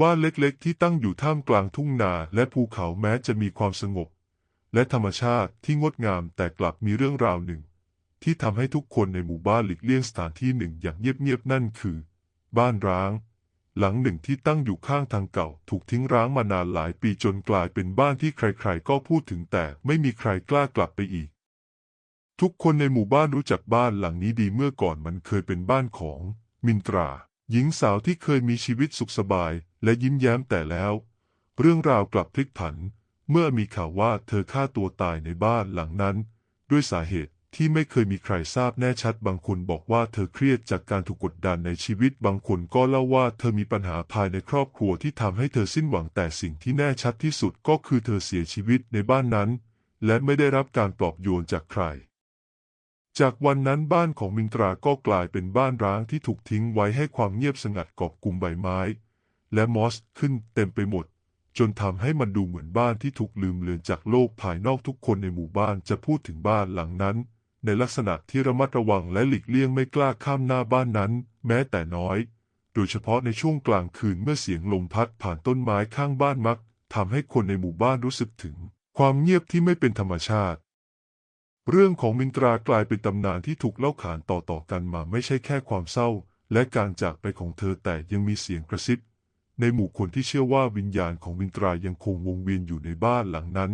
บ้านเล็กๆ ที่ตั้งอยู่ท่ามกลางทุ่งนาและภูเขาแม้จะมีความสงบ และธรรมชาติที่งดงามแต่กลับมีเรื่องราวหนึ่ง ที่ทำให้ทุกคนในหมู่บ้านหลีกเลี่ยงสถานที่หนึ่งอย่างเงียบๆนั่นคือ บ้านร้าง หลังหนึ่งที่ตั้งอยู่ข้างทางเก่า ถูกทิ้งร้างมานานหลายปีจนกลายเป็นบ้านที่ใครๆ ก็พูดถึงแต่ไม่มีใครกล้ากลับไปอีก ทุกคนในหมู่บ้านรู้จักบ้านหลังนี้ดีเมื่อก่อนมันเคยเป็นบ้านของมินตราหญิงสาวที่เคยมีชีวิตสุขสบาย และยิ้มแย้มแต่แล้ว เรื่องราวกลับพลิกผัน เมื่อมีข่าวว่าเธอฆ่าตัวตายในบ้านหลังนั้น ด้วยสาเหตุที่ไม่เคยมีใครทราบแน่ชัดบางคนบอกว่าเธอเครียดจากการถูกกดดันในชีวิตบางคนก็เล่าว่าเธอมีปัญหาภายในครอบครัวที่ทำให้เธอสิ้นหวังแต่สิ่งที่แน่ชัดที่สุดก็คือเธอเสียชีวิตในบ้านนั้น และไม่ได้รับการปลอบโยนจากใคร จากวันนั้นบ้านของมินตราก็กลายเป็นบ้านร้างที่ถูกทิ้งไว้ให้ความเงียบสงัดกอบกลุ่มใบไม้ และมอสขึ้นเต็มไปหมด จนทำให้มันดูเหมือนบ้านที่ถูกลืมเลือนจากโลกภายนอกทุกคนในหมู่บ้านจะพูดถึงบ้านหลังนั้น ในลักษณะที่ระมัดระวังและหลีกเลี่ยงไม่กล้าข้ามหน้าบ้านนั้น แม้แต่น้อย โดยเฉพาะในช่วงกลางคืนเมื่อเสียงลมพัดผ่านต้นไม้ข้างบ้านมักทำให้คนในหมู่บ้านรู้สึกถึง ความเงียบที่ไม่เป็นธรรมชาติ เรื่องของมินตรากลายเป็นตำนานที่ถูกเล่าขานต่อๆกันมาไม่ใช่แค่ความเศร้า และการจากไปของเธอแต่ยังมีเสียงกระซิบ ในหมู่คนที่เชื่อว่าวิญญาณของมินตรายังคงวงเวียนอยู่ในบ้านหลังนั้น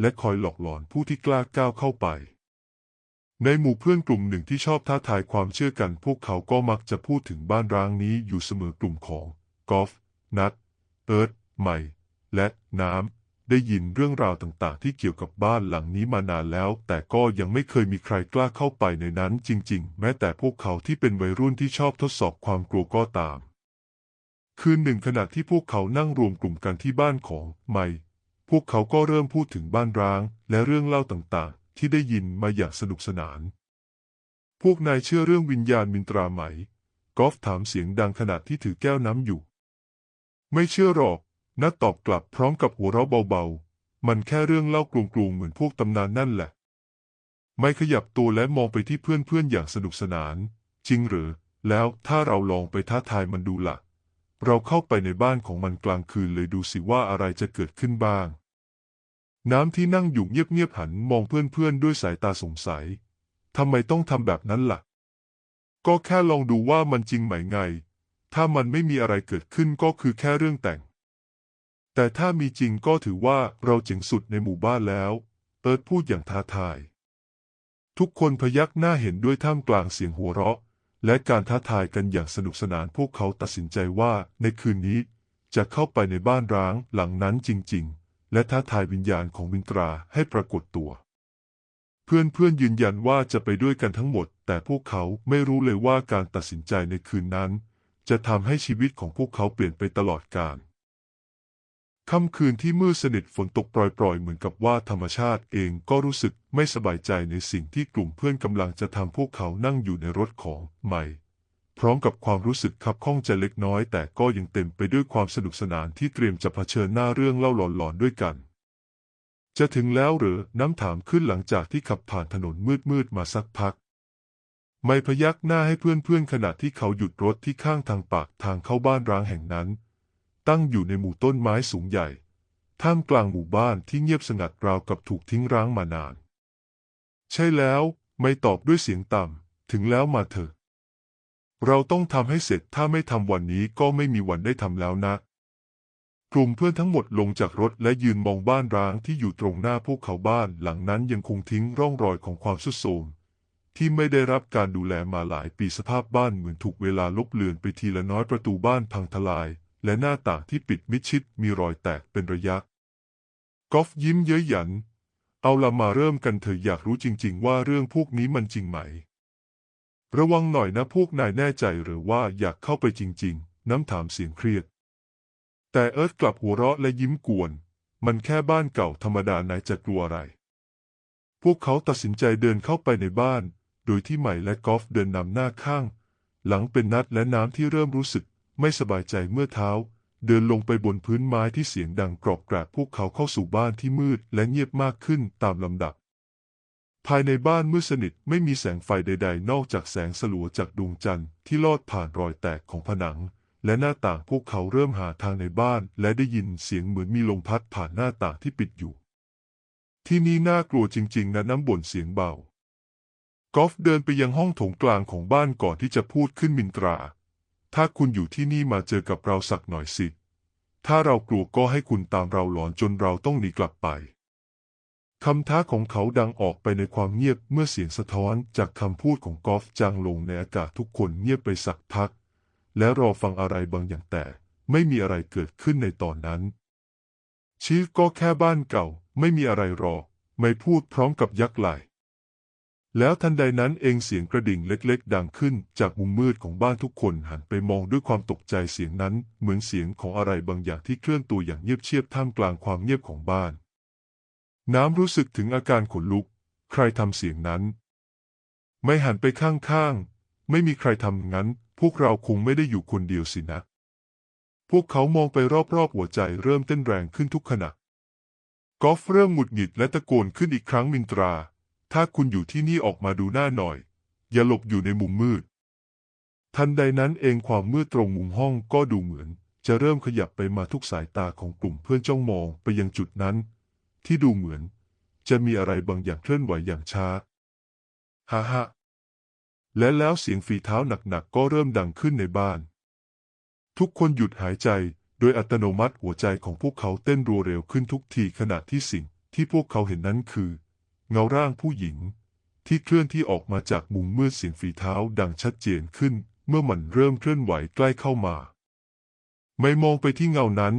และคอยหลอกหลอนผู้ที่กล้าก้าวเข้าไป ในหมู่เพื่อนกลุ่มหนึ่งที่ชอบท้าทายความเชื่อกัน พวกเขาก็มักจะพูดถึงบ้านร้างนี้อยู่เสมอกลุ่มของกอล์ฟนัทเอิร์ธใหม่ และน้ำได้ยินเรื่องราวต่างๆ ที่เกี่ยวกับบ้านหลังนี้มานานแล้ว แต่ก็ยังไม่เคยมีใครกล้าเข้าไปในนั้นจริง ๆ แม้แต่พวกเขาที่เป็นวัยรุ่นที่ชอบทดสอบความกลัวก็ตาม คืนหนึ่งขณะที่พวกเขานั่งรวมกลุ่มกันที่บ้านของไมค์พวกเขาก็เริ่มพูดถึงบ้านร้าง และเรื่องเล่าต่างๆ ที่ได้ยินมาอย่างสนุกสนาน พวกนายเชื่อเรื่องวิญญาณมินตราไหม กอล์ฟถามเสียงดังขณะที่ถือแก้วน้ำอยู่ ไม่เชื่อหรอก นัดตอบกลับพร้อมกับหัวเราะเบาๆ มันแค่เรื่องเล่ากลุ่มๆเหมือนพวกตำนานนั่นแหละ ไม่ขยับตัวและมองไปที่เพื่อนๆอย่างสนุกสนาน จริงหรือ แล้วถ้าเราลองไปท้าทายมันดูละ่ะ เราเข้าไปในบ้านของมันกลางคืนเลยดูสิว่าอะไรจะเกิดขึ้นบ้าง น้ำที่นั่งอยู่เงียบๆหันมองเพื่อนๆด้วยสายตาสงสัยทำไมต้องทำแบบนั้นล่ะ ก็แค่ลองดูว่ามันจริงไหมไง ถ้ามันไม่มีอะไรเกิดขึ้นก็คือแค่เรื่องแต่ง แต่ถ้ามีจริงก็ถือว่าเราเจ๋งสุดในหมู่บ้านแล้ว เอิร์ธพูดอย่างท้าทาย ทุกคนพยักหน้าเห็นด้วยท่ามกลางเสียงหัวเราะ และการท้าทายกันอย่างสนุกสนานพวกเขาตัดสินใจว่าในคืนนี้จะเข้าไปในบ้านร้างหลังนั้นจริง ๆ และท้าทายวิญญาณของวินตราให้ปรากฏตัว เพื่อนๆยืนยันว่าจะไปด้วยกันทั้งหมด แต่พวกเขาไม่รู้เลยว่าการตัดสินใจในคืนนั้น จะทำให้ชีวิตของพวกเขาเปลี่ยนไปตลอดกาล ค่ำคืนที่มืดสนิทฝนตกปล่อยๆ เหมือนกับว่าธรรมชาติเองก็รู้สึกไม่สบายใจในสิ่งที่กลุ่มเพื่อนกำลังจะทำพวกเขานั่งอยู่ในรถของใหม่ พร้อมกับความรู้สึกขับข้องใจเล็กน้อย แต่ก็ยังเต็มไปด้วยความสนุกสนานที่เตรียมจะเผชิญหน้าเรื่องเล่าหลอนๆด้วยกัน จะถึงแล้วหรือน้ำถามขึ้นหลังจากที่ขับผ่านถนนมืดๆมาสักพักไม่พยักหน้าให้เพื่อนๆขณะที่เขาหยุดรถที่ข้างทางปากทางเข้าบ้านร้างแห่งนั้น ตั้งอยู่ในหมู่ต้นไม้สูงใหญ่ ท่ามกลางหมู่บ้านที่เงียบสงัดราวกับถูกทิ้งร้างมานาน ใช่แล้ว ไม่ตอบด้วยเสียงต่ำ ถึงแล้วมาเถอะ เราต้องทำให้เสร็จ ถ้าไม่ทำวันนี้ก็ไม่มีวันได้ทำแล้วนะ กลุ่มเพื่อนทั้งหมดลงจากรถและยืนมองบ้านร้างที่อยู่ตรงหน้าพวกเขาบ้านหลังนั้นยังคงทิ้งร่องรอยของความสุดโทรมที่ไม่ได้รับการดูแลมาหลายปีสภาพบ้านเหมือนถูกเวลาลบเลือนไปทีละน้อยประตูบ้านพังทลาย และหน้าต่างที่ปิดมิดชิดมีรอยแตกเป็นระยะ กอฟยิ้มเย้ยหยัน เอาละมาเริ่มกันเถอะอยากรู้จริง ๆ ว่าเรื่องพวกนี้มันจริงไหม ระวังหน่อยนะพวกนายแน่ใจหรือว่าอยากเข้าไปจริง ๆ น้ำถามเสียงเครียด แต่เอิร์ธกลับหัวเราะและยิ้มกวน มันแค่บ้านเก่าธรรมดานายจะกลัวอะไร พวกเขาตัดสินใจเดินเข้าไปในบ้าน โดยที่ใหม่และกอฟเดินนำหน้าข้าง หลังเป็นนัดและน้ำที่เริ่มรู้สึก ไม่สบายใจเมื่อเท้า เดินลงไปบนพื้นไม้ที่เสียงดังกรอบแกรบพวกเขาเข้าสู่บ้านที่มืดและเงียบมากขึ้นตามลำดับ ภายในบ้านมืดสนิทไม่มีแสงไฟใด ๆ นอกจากแสงสลัวจากดวงจันทร์ที่ลอดผ่านรอยแตกของผนัง และหน้าต่างพวกเขาเริ่มหาทางในบ้าน และได้ยินเสียงเหมือนมีลมพัดผ่านหน้าต่างที่ปิดอยู่ ที่นี่น่ากลัวจริง ๆนะน้ำบ่นเสียงเบากอล์ฟเดินไปยังห้องโถงกลางของบ้านก่อนที่จะพูดขึ้นมินตรา ถ้าคุณอยู่ที่นี่มาเจอกับเราสักหน่อยสิ ถ้าเรากลัวก็ให้คุณตามเราหลอนจนเราต้องหนีกลับไปคำท้าของเขาดังออกไปในความเงียบเมื่อเสียงสะท้อนจากคำพูดของกอล์ฟจางลงในอากาศทุกคนเงียบไปสักพัก และรอฟังอะไรบางอย่างแต่ไม่มีอะไรเกิดขึ้นในตอนนั้น ชีวิตก็แค่บ้านเก่า ไม่มีอะไรหรอกไม่พูดพร้อมกับยักไหล่ แล้วทันใดนั้นเองเสียงกระดิ่งเล็กๆ ดังขึ้นจากมุมมืดของบ้านทุกคนหันไปมองด้วยความตกใจเสียงนั้น เหมือนเสียงของอะไรบางอย่างที่เคลื่อนตัวอย่างเงียบเชียบท่ามกลางความเงียบของบ้าน น้ำรู้สึกถึงอาการขนลุก ใครทำเสียงนั้น ไม่หันไปข้างๆ ไม่มีใครทำงั้น พวกเราคงไม่ได้อยู่คนเดียวสินะ พวกเขามองไปรอบๆหัวใจเริ่มเต้นแรงขึ้นทุกขณะกอล์ฟเริ่มหงุดหงิดและตะโกนขึ้นอีกครั้งมินตรา ถ้าคุณอยู่ที่นี่ออกมาดูหน้าหน่อย อย่าหลบอยู่ในมุมมืด ทันใดนั้นเองความมืดตรงมุมห้องก็ดูเหมือน จะเริ่มขยับไปมาทุกสายตาของกลุ่มเพื่อนจ้องมองไปยังจุดนั้น ที่ดูเหมือน จะมีอะไรบางอย่างเคลื่อนไหวอย่างช้าฮ่าฮ่าและแล้วเสียงฝีเท้าหนักๆก็เริ่มดังขึ้นในบ้าน ทุกคนหยุดหายใจโดยอัตโนมัติหัวใจของพวกเขาเต้นรัวเร็วขึ้นทุกทีขณะที่สิ่งที่พวกเขาเห็นนั้นคือ เงาร่างผู้หญิง ที่เคลื่อนที่ออกมาจากมุมมืดเสียงฝีเท้าดังชัดเจนขึ้น เมื่อมันเริ่มเคลื่อนไหวใกล้เข้ามา ไม่มองไปที่เงานั้น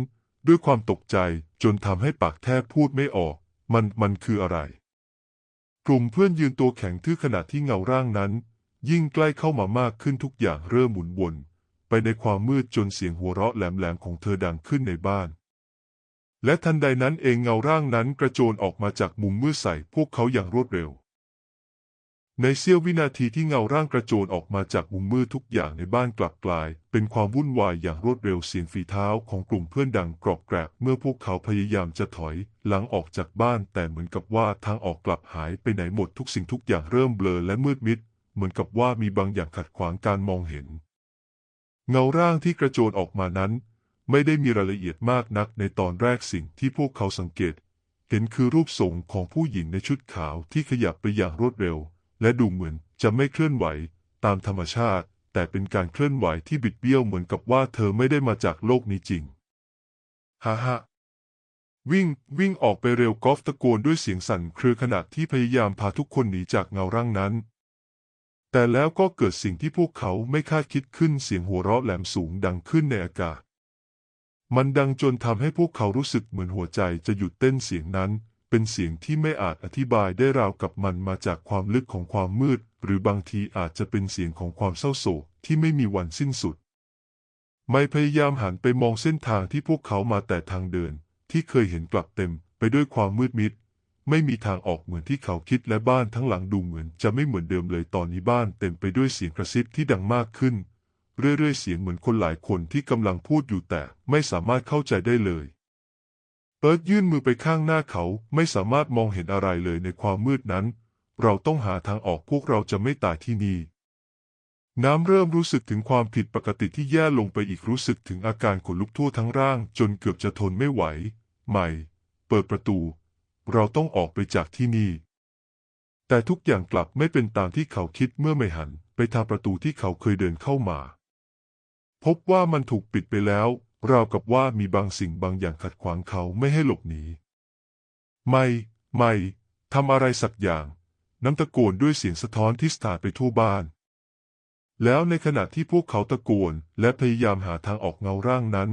ด้วยความตกใจจนทำให้ปากแทบพูดไม่ออก มันมันคืออะไร กลุ่มเพื่อนยืนตัวแข็งทื่อขณะที่เงาร่างนั้น ยิ่งใกล้เข้ามามากขึ้นทุกอย่างเริ่มหมุนวนไปในความมืดจนเสียงหัวเราะแหลมๆของเธอดังขึ้นในบ้าน และทันใดนั้นเองเงาร่างนั้นกระโจนออกมาจากมุมมืดใส่พวกเขาอย่างรวดเร็ว ในเสี้ยววินาทีที่เงาร่างกระโจนออกมาจากมุมมืดทุกอย่างในบ้านกลับกลาย เป็นความวุ่นวายอย่างรวดเร็วเสียงฝีเท้าของกลุ่มเพื่อนดังกรอบแกรบเมื่อพวกเขาพยายามจะถอยหลังออกจากบ้านแต่เหมือนกับว่าทางออกกลับหายไปไหนหมดทุกสิ่งทุกอย่างเริ่มเบลอและมืดมิด เหมือนกับว่ามีบางอย่างขัดขวางการมองเห็น เงาร่างที่กระโจนออกมานั้น ไม่ได้มีรายละเอียดมากนักในตอนแรกสิ่งที่พวกเขาสังเกต เห็นคือรูปทรงของผู้หญิงในชุดขาวที่ขยับไปอย่างรวดเร็ว และดูเหมือนจะไม่เคลื่อนไหวตามธรรมชาติ แต่เป็นการเคลื่อนไหวที่บิดเบี้ยวเหมือนกับว่าเธอไม่ได้มาจากโลกนี้จริงฮ่าฮ่าวิ่งวิ่งออกไปเร็วกอล์ฟตะโกนด้วยเสียงสั่นเครือขณะที่พยายามพาทุกคนหนีจากเงาร่างนั้น แต่แล้วก็เกิดสิ่งที่พวกเขาไม่คาดคิดขึ้นเสียงหัวเราะแหลมสูงดังขึ้นในอากาศ มันดังจนทำให้พวกเขารู้สึกเหมือนหัวใจจะหยุดเต้นเสียงนั้น เป็นเสียงที่ไม่อาจอธิบายได้ราวกับมันมาจากความลึกของความมืด หรือบางทีอาจจะเป็นเสียงของความเศร้าโศกที่ไม่มีวันสิ้นสุด ไม่พยายามหันไปมองเส้นทางที่พวกเขามาแต่ทางเดิน ที่เคยเห็นกลับเต็มไปด้วยความมืดมิด ไม่มีทางออกเหมือนที่เขาคิดและบ้านทั้งหลังดูเหมือนจะไม่เหมือนเดิมเลยตอนนี้บ้านเต็มไปด้วยเสียงกระซิบที่ดังมากขึ้น เรื่อยๆ เสียงเหมือนคนหลายคนที่กำลังพูดอยู่แต่ไม่สามารถเข้าใจได้เลยเปิร์ดยื่นมือไปข้างหน้าเขาไม่สามารถมองเห็นอะไรเลยในความมืดนั้น เราต้องหาทางออกพวกเราจะไม่ตายที่นี่ น้ำเริ่มรู้สึกถึงความผิดปกติที่แย่ลงไปอีกรู้สึกถึงอาการขนลุกทั่วทั้งร่าง จนเกือบจะทนไม่ไหว ใหม่ เปิดประตู เราต้องออกไปจากที่นี่ แต่ทุกอย่างกลับไม่เป็นตามที่เขาคิดเมื่อไม่หันไปทางประตูที่เขาเคยเดินเข้ามา พบว่ามันถูกปิดไปแล้ว ราวกับว่ามีบางสิ่งบางอย่างขัดขวางเขาไม่ให้หลบหนี ไม่ ไม่ทำอะไรสักอย่าง น้ำตะโกนด้วยเสียงสะท้อนที่สถานไปทั่วบ้าน แล้วในขณะที่พวกเขาตะโกนและพยายามหาทางออกเงาร่างนั้น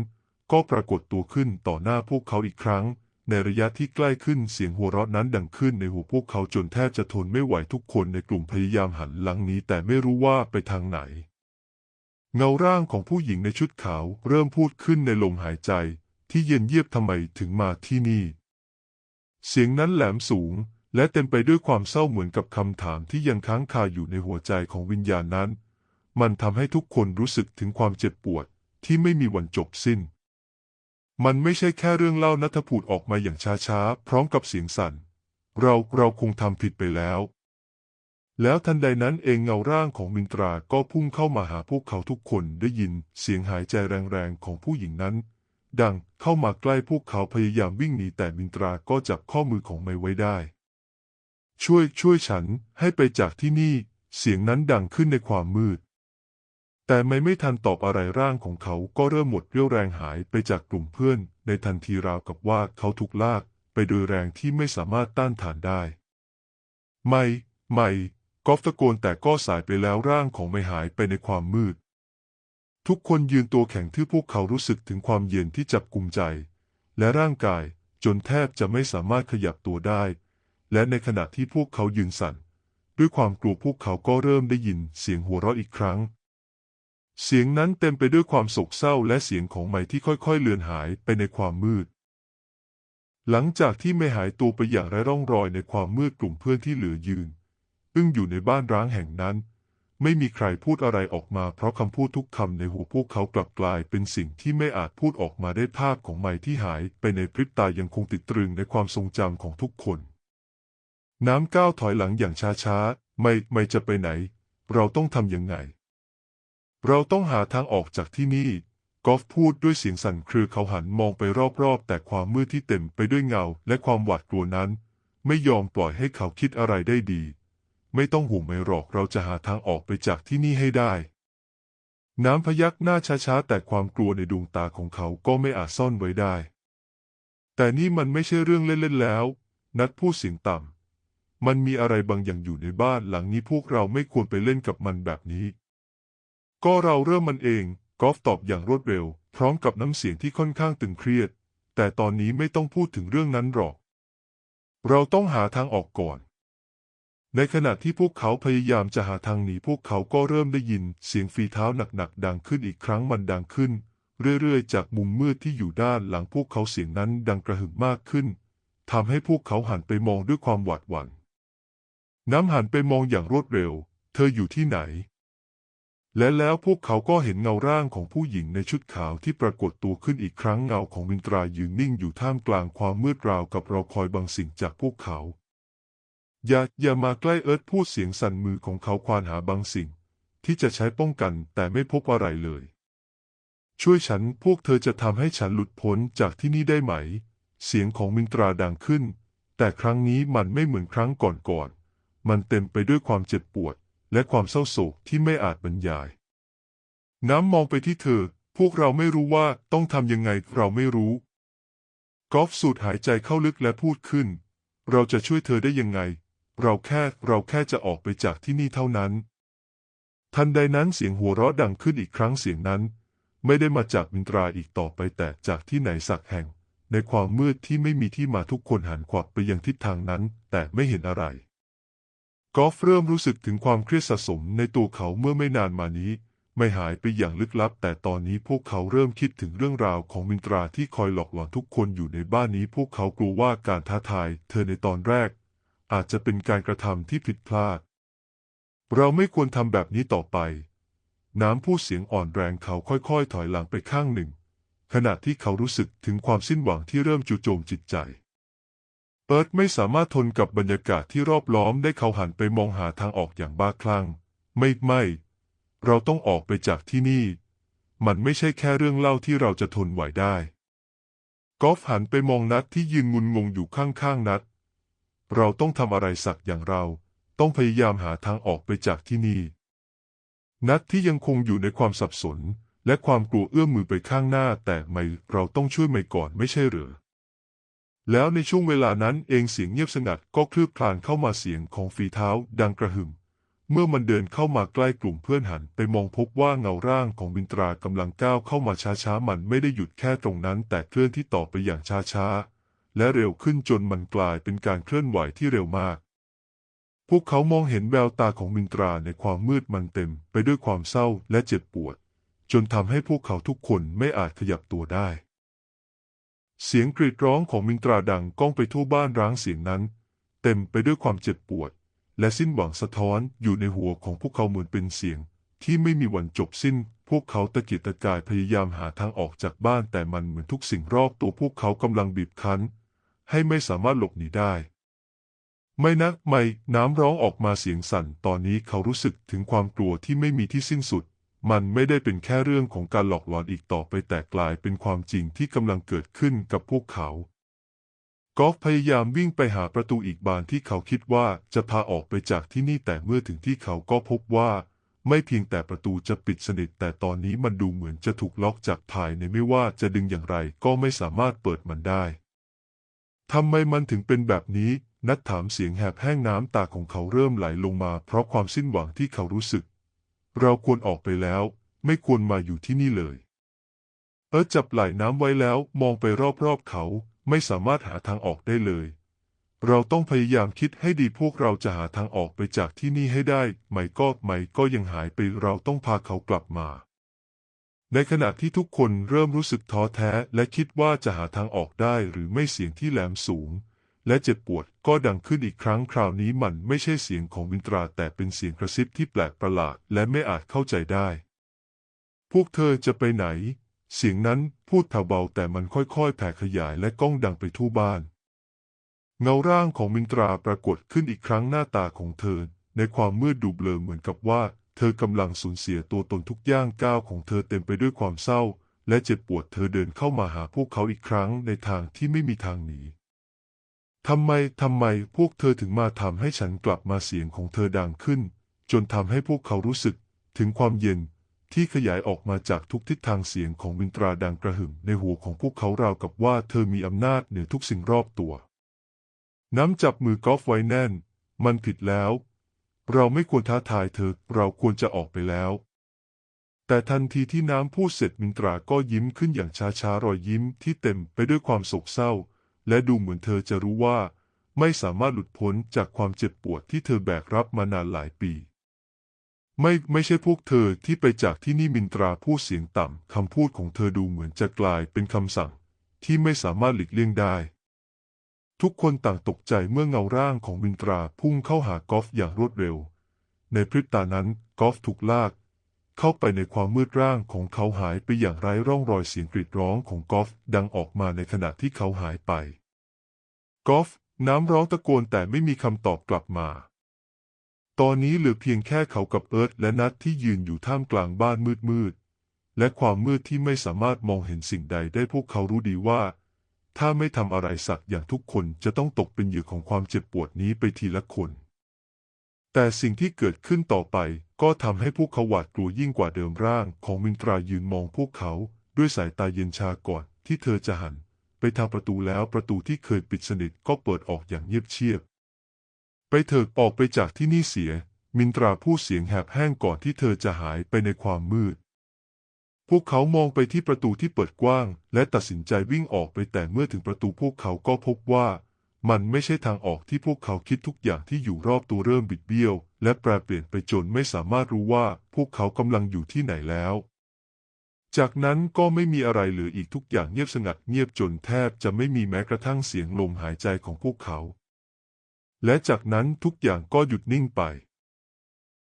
ก็ปรากฏตัวขึ้นต่อหน้าพวกเขาอีกครั้ง ในระยะที่ใกล้ขึ้นเสียงหัวเราะนั้นดังขึ้นในหูพวกเขาจนแทบจะทนไม่ไหวทุกคนในกลุ่มพยายามหันหลังหนี้แต่ไม่รู้ว่าไปทางไหน เงาร่างของผู้หญิงในชุดขาวเริ่มพูดขึ้นในลมหายใจที่เย็นเยียบทำไมถึงมาที่นี่ เสียงนั้นแหลมสูง และเต็มไปด้วยความเศร้าเหมือนกับคำถามที่ยังค้างคาอยู่ในหัวใจของวิญญาณนั้น มันทำให้ทุกคนรู้สึกถึงความเจ็บปวดที่ไม่มีวันจบสิ้น มันไม่ใช่แค่เรื่องเล่านัทพูดออกมาอย่างช้าๆ พร้อมกับเสียงสั่น เราเราคงทำผิดไปแล้ว แล้วทันใดนั้นเองเงาร่างของมินตราก็พุ่งเข้ามาหาพวกเขาทุกคนได้ยินเสียงหายใจแรงๆของผู้หญิงนั้น ดังเข้ามาใกล้พวกเขาพยายามวิ่งหนีแต่มินตราก็จับข้อมือของไมไว้ได้ ช่วยช่วยฉันให้ไปจากที่นี่ เสียงนั้นดังขึ้นในความมืด แต่ไม่ไม่ทันตอบอะไรร่างของเขาก็เริ่มหมดเรี่ยวแรงหายไปจากกลุ่มเพื่อน ในทันทีราวกับว่าเขาถูกลาก ไปโดยแรงที่ไม่สามารถต้านทานได้ ไม่ ไม่ กอฟตะโกนแต่ก็สายไปแล้วร่างของไม่หายไปในความมืด ทุกคนยืนตัวแข็งที่พวกเขารู้สึกถึงความเย็นที่จับกุมใจ และร่างกายจนแทบจะไม่สามารถขยับตัวได้ และในขณะที่พวกเขายืนสั่น ด้วยความกลัวพวกเขาก็เริ่มได้ยินเสียงหัวเราะอีกครั้ง เสียงนั้นเต็มไปด้วยความโศกเศร้าและเสียงของไม้ที่ค่อยๆเลือนหายไปในความมืดหลังจากที่ไม่หายตัวไปอย่างไร้ร่องรอยในความมืดกลุ่มเพื่อนที่เหลือยืน อึ้งอยู่ในบ้านร้างแห่งนั้น ไม่มีใครพูดอะไรออกมา เพราะคำพูดทุกคำในหูพวกเขากลับกลายเป็นสิ่งที่ไม่อาจพูดออกมาได้ภาพของไม้ที่หายไปในพริบตายังคงติดตรึงในความทรงจำของทุกคน น้ำก้าวถอยหลังอย่างช้าๆ ไม่ไม่จะไปไหน เราต้องทำยังไง เราต้องหาทางออกจากที่นี่กอฟพูดด้วยเสียงสั่นเครือเขาหันมองไปรอบๆ แต่ความมืดที่เต็มไปด้วยเงาและความหวาดกลัวนั้น ไม่ยอมปล่อยให้เขาคิดอะไรได้ดี ไม่ต้องห่วงไม่หรอกเราจะหาทางออกไปจากที่นี่ให้ได้ น้ำพยักหน้าช้าๆ แต่ความกลัวในดวงตาของเขาก็ไม่อาจซ่อนไว้ได้ แต่นี่มันไม่ใช่เรื่องเล่นๆแล้ว นัดพูดเสียงต่ำมันมีอะไรบางอย่างอยู่ในบ้านหลังนี้พวกเราไม่ควรไปเล่นกับมันแบบนี้ ก็เราเริ่มมันเองกอล์ฟตอบอย่างรวดเร็ว พร้อมกับน้ำเสียงที่ค่อนข้างตึงเครียด แต่ตอนนี้ไม่ต้องพูดถึงเรื่องนั้นหรอก เราต้องหาทางออกก่อน ในขณะที่พวกเขาพยายามจะหาทางหนีพวกเขาก็เริ่มได้ยินเสียงฝีเท้าหนักๆดังขึ้นอีกครั้งมันดังขึ้น เรื่อยๆ จากมุมมืดที่อยู่ด้านหลังพวกเขาเสียงนั้นดังกระหึ่มมากขึ้นทำให้พวกเขาหันไปมองด้วยความหวาดหวั่นน้ำหันไปมองอย่างรวดเร็ว เธออยู่ที่ไหน และแล้วพวกเขาก็เห็นเงาร่างของผู้หญิงในชุดขาวที่ปรากฏตัวขึ้นอีกครั้งเงาของมินตรายืนนิ่งอยู่ท่ามกลางความมืดราวกับรอคอยบางสิ่งจากพวกเขา อย่าอย่ามาใกล้เอิร์ธพูดเสียงสั่นมือของเขาควานหาบางสิ่ง ที่จะใช้ป้องกันแต่ไม่พบอะไรเลย ช่วยฉันพวกเธอจะทำให้ฉันหลุดพ้นจากที่นี่ได้ไหม เสียงของมินตราดังขึ้น แต่ครั้งนี้มันไม่เหมือนครั้งก่อนๆมันเต็มไปด้วยความเจ็บปวด และความเศร้าโศกที่ไม่อาจบรรยาย น้ำมองไปที่เธอ พวกเราไม่รู้ว่าต้องทำยังไงเราไม่รู้กอฟสูดหายใจเข้าลึกและพูดขึ้น เราจะช่วยเธอได้ยังไง เราแค่เราแค่จะออกไปจากที่นี่เท่านั้น ทันใดนั้นเสียงหัวเราะดังขึ้นอีกครั้งเสียงนั้น ไม่ได้มาจากมินตราอีกต่อไปแต่จากที่ไหนสักแห่ง ในความมืดที่ไม่มีที่มาทุกคนหันขวับไปยังทิศทางนั้น แต่ไม่เห็นอะไร กอฟเริ่มรู้สึกถึงความเครียดสะสมในตัวเขาเมื่อไม่นานมานี้ ไม่หายไปอย่างลึกลับ แต่ตอนนี้พวกเขาเริ่มคิดถึงเรื่องราวของมินตราที่คอยหลอกหลอนทุกคนอยู่ในบ้านนี้ พวกเขากลัวว่าการท้าทาย เธอในตอนแรก อาจจะเป็นการกระทำที่ผิดพลาด เราไม่ควรทำแบบนี้ต่อไป น้ำพูดเสียงอ่อนแรงเขาค่อยๆ ถอยหลังไปข้างหนึ่ง ขณะที่เขารู้สึกถึงความสิ้นหวังที่เริ่มจู่โจมจิตใจ เอิร์ธไม่สามารถทนกับบรรยากาศที่รอบล้อมได้เขาหันไปมองหาทางออกอย่างบ้าคลั่ง ไม่ไม่ เราต้องออกไปจากที่นี่ มันไม่ใช่แค่เรื่องเล่าที่เราจะทนไหวได้กอฟหันไปมองนัดที่ยืนงุนงงอยู่ข้างๆนัด เราต้องทำอะไรสักอย่างเรา ต้องพยายามหาทางออกไปจากที่นี่ นัดที่ยังคงอยู่ในความสับสน และความกลัวเอื้อมมือไปข้างหน้า แต่ไม่เราต้องช่วยไม่ก่อนไม่ใช่เหรอแล้วในช่วงเวลานั้นเองเสียงเงียบสงัดก็คลืบคลานเข้ามาเสียงของฝีเท้าดังกระหึ่ม เมื่อมันเดินเข้ามาใกล้กลุ่มเพื่อนหันไปมองพบว่าเงาร่างของบินตรากำลังก้าวเข้ามาช้าๆ มันไม่ได้หยุดแค่ตรงนั้น แต่เคลื่อนที่ต่อไปอย่างช้าๆ และเร็วขึ้นจนมันกลายเป็นการเคลื่อนไหวที่เร็วมาก พวกเขามองเห็นแววตาของมินตราในความมืดมันเต็มไปด้วยความเศร้าและเจ็บปวด จนทำให้พวกเขาทุกคนไม่อาจขยับตัวได้ เสียงกรีดร้องของมินตราดังก้องไปทั่วบ้านร้างเสียงนั้น เต็มไปด้วยความเจ็บปวด และสิ้นหวังสะท้อนอยู่ในหัวของพวกเขาเหมือนเป็นเสียงที่ไม่มีวันจบสิ้น พวกเขาตะกียกตะกายพยายามหาทางออกจากบ้านแต่มันเหมือนทุกสิ่งรอบตัวพวกเขากำลังบีบคั้น ให้ไม่สามารถหลบหนีได้ ไม่นะไม่น้ำร้องออกมาเสียงสั่น ตอนนี้เขารู้สึกถึงความกลัวที่ไม่มีที่สิ้นสุด มันไม่ได้เป็นแค่เรื่องของการหลอกหลอนอีกต่อไปแต่กลายเป็นความจริงที่กำลังเกิดขึ้นกับพวกเขากอล์ฟพยายามวิ่งไปหาประตูอีกบานที่เขาคิดว่าจะพาออกไปจากที่นี่แต่เมื่อถึงที่เขาก็พบว่า ไม่เพียงแต่ประตูจะปิดสนิทแต่ตอนนี้มันดูเหมือนจะถูกล็อกจากภายในไม่ว่าจะดึงอย่างไรก็ไม่สามารถเปิดมันได้ ทำไมมันถึงเป็นแบบนี้ นัดถามเสียงแหบแห้งน้ำตาของเขาเริ่มไหลลงมา เพราะความสิ้นหวังที่เขารู้สึก เราควรออกไปแล้ว ไม่ควรมาอยู่ที่นี่เลย เอิร์ธจับไหล่น้ำไว้แล้วมองไปรอบๆเขา ไม่สามารถหาทางออกได้เลย เราต้องพยายามคิดให้ดีพวกเราจะหาทางออกไปจากที่นี่ให้ได้ ไม่ก็ไม่ก็ยังหายไปเราต้องพาเขากลับมา ในขณะที่ทุกคนเริ่มรู้สึกท้อแท้และคิดว่าจะหาทางออกได้หรือไม่เสียงที่แหลมสูง และเจ็บปวดก็ดังขึ้นอีกครั้งคราวนี้มันไม่ใช่เสียงของวินตราแต่เป็นเสียงกระซิบที่แปลกประหลาดและไม่อาจเข้าใจได้ พวกเธอจะไปไหน เสียงนั้นพูดเบาแต่มันค่อยๆแผ่ขยายและก้องดังไปทั่วบ้าน เงาร่างของมินตราปรากฏขึ้นอีกครั้งหน้าตาของเธอ ในความมืดดูเบลอเหมือนกับว่า เธอกำลังสูญเสียตัวตนทุกย่างก้าวของเธอเต็มไปด้วยความเศร้า และเจ็บปวดเธอเดินเข้ามาหาพวกเขาอีกครั้งในทางที่ไม่มีทางหนีทำไม ทำไมพวกเธอถึงมาทำให้ฉันกลับมาเสียงของเธอดังขึ้น จนทำให้พวกเขารู้สึกถึงความเย็นที่ขยายออกมาจากทุกทิศทางเสียงของวินตราดังกระหึ่มในหัวของพวกเขาราวกับว่าเธอมีอำนาจเหนือทุกสิ่งรอบตัว น้ำจับมือกอล์ฟไว้แน่น มันผิดแล้ว เราไม่ควรท้าทายเธอ เราควรจะออกไปแล้ว แต่ทันทีที่น้ำพูดเสร็จมินตราก็ยิ้มขึ้นอย่างช้าๆรอยยิ้มที่เต็มไปด้วยความโศกเศร้า และดูเหมือนเธอจะรู้ว่า ไม่สามารถหลุดพ้นจากความเจ็บปวดที่เธอแบกรับมานานหลายปี ไม่ไม่ใช่พวกเธอที่ไปจากที่นี่มินตราพูดเสียงต่ำคำพูดของเธอดูเหมือนจะกลายเป็นคำสั่ง ที่ไม่สามารถหลีกเลี่ยงได้ ทุกคนต่างตกใจเมื่อเงาร่างของมินตราพุ่งเข้าหากอล์ฟอย่างรวดเร็ว ในพริบตานั้นกอล์ฟถูกลาก เข้าไปในความมืดร่างของเขาหายไปอย่างไร้ร่องรอยเสียงกรีดร้องของกอล์ฟดังออกมาในขณะที่เขาหายไปกอล์ฟน้ำร้องตะโกนแต่ไม่มีคำตอบกลับมา ตอนนี้เหลือเพียงแค่เขากับเอิร์ธและนัทที่ยืนอยู่ท่ามกลางบ้านมืดๆและความมืดที่ไม่สามารถมองเห็นสิ่งใดได้พวกเขารู้ดีว่า ถ้าไม่ทำอะไรสักอย่างทุกคนจะต้องตกเป็นเหยื่อของความเจ็บปวดนี้ไปทีละคน แต่สิ่งที่เกิดขึ้นต่อไปก็ทำให้พวกเขาหวาดกลัวยิ่งกว่าเดิมร่างของมินตรายืนมองพวกเขาด้วยสายตาเย็นชาก่อนที่เธอจะหัน ไปทางประตูแล้วประตูที่เคยปิดสนิทก็เปิดออกอย่างเงียบเชียบ ไปเถิดออกไปจากที่นี่เสีย มินตราพูดเสียงแหบแห้งก่อนที่เธอจะหายไปในความมืด พวกเขามองไปที่ประตูที่เปิดกว้าง และตัดสินใจวิ่งออกไปแต่เมื่อถึงประตูพวกเขาก็พบว่า มันไม่ใช่ทางออกที่พวกเขาคิดทุกอย่างที่อยู่รอบตัวเริ่มบิดเบี้ยว และแปรเปลี่ยนไปจนไม่สามารถรู้ว่าพวกเขากำลังอยู่ที่ไหนแล้ว จากนั้นก็ไม่มีอะไรเหลืออีกทุกอย่างเงียบสงัดเงียบจนแทบจะไม่มีแม้กระทั่งเสียงลมหายใจของพวกเขา และจากนั้นทุกอย่างก็หยุดนิ่งไป